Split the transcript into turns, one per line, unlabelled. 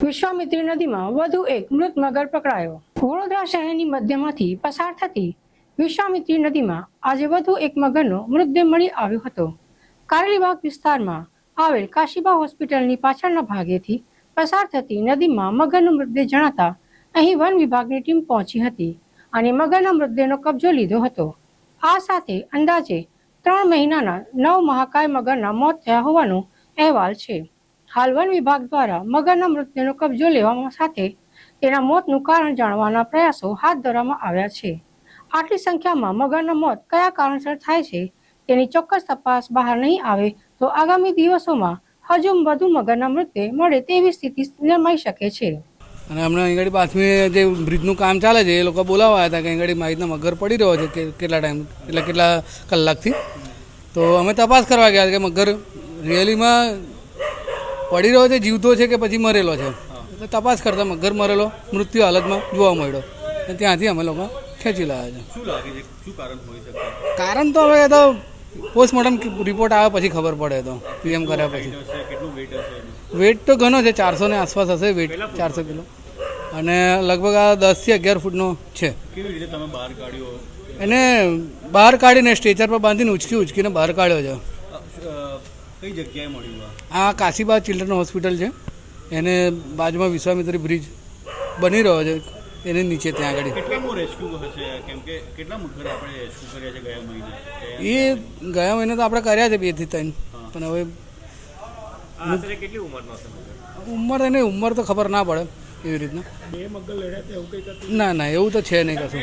વિશ્વામિત્રી નદીમાં વધુ એક મૃત મગર પકડાયો. વડોદરા શહેરની મધ્યમાંથી પસાર થતી વિશ્વામિત્રી નદીમાં આજે વધુ એક મગરનો મૃતદેહ મળી આવ્યો હતો. કારેલીબાગ વિસ્તારમાં આવેલ કાશીબા હોસ્પિટલની પાછળના ભાગેથી પસાર થતી નદીમાં મગરનો મૃતદેહ જણાતા અહીં વન વિભાગની ટીમ પહોંચી હતી અને મગરના મૃતદેહનો કબજો લીધો હતો. આ સાથે અંદાજે ત્રણ મહિનાના નવ મહાકાય મગરના મોત થયા હોવાનો અહેવાલ છે. હાલ વન વિભાગ દ્વારા મગરના મૃતદેહનો કબજો લેવામાં સાથે તેના મોતનું કારણ જાણવાના પ્રયાસો હાથ ધરવામાં આવ્યા છે. આટલી સંખ્યામાં મગરના મોત કયા કારણસર થાય છે તેની ચોક્કસ તપાસ બહાર નહીં આવે તો આગામી દિવસોમાં હજુ વધુ મગરના મૃતદેહ મળે તેવી સ્થિતિ નિર્માઈ શકે છે.
અને હમણાં અહીં પાછમી જે બ્રિજનું કામ ચાલે છે, એ લોકો બોલાવવા હતા કે અહીં આગળ માહિતના મગર પડી રહ્યો છે કેટલા ટાઈમ, એટલે કેટલા કલાકથી. તો અમે તપાસ કરવા ગયા કે મગર રિયલીમાં પડી રહ્યો છે જીવતો છે કે પછી મરેલો છે? એટલે તપાસ કરતા મગર મરેલો મૃત્યુ હાલતમાં જોવા મળ્યો. અને ત્યાંથી અમે લોકો ખેંચી લાવ્યા છે.
શું લાગે છે? શું કારણ હોઈ શકે?
કારણ તો હવે તો પોસ્ટમોર્ટમ રિપોર્ટ આવે પછી ખબર પડે તો પીએમ કર્યા પછી.
વેટ
તો ઘણો છે ચારસો ને આસપાસ હશે વેટ ચારસો કિલો. અને લગભગ આ દસથી અગિયાર ફૂટનો છે. એને બહાર કાઢીને સ્ટેચર પર બાંધીને ઉચકી ઉચકીને બહાર કાઢ્યો છે.
કઈ જગ્યાએ મળ્યું આ?
કાશીબા ચિલ્ડ્રન હોસ્પિટલ છે. એને બાજુમાં વિશ્વામિત્રી બ્રિજ બની રહ્યો છે. એની નીચે ત્યાં આગળ.
કેટલામું રેસ્ક્યુ હશે? કેમ કે કેટલા મગર આપણે રેસ્ક્યુ કર્યા છે ગયા મહિને?
એ ગયા મહિને તો આપણે કર્યા છે બેથી ત્રણ. પણ હવે
કેટલી ઉંમરનો
ઉંમર એને ઉંમર તો ખબર ના પડે એવી રીતના. ના ના એવું તો છે નહીં કશું.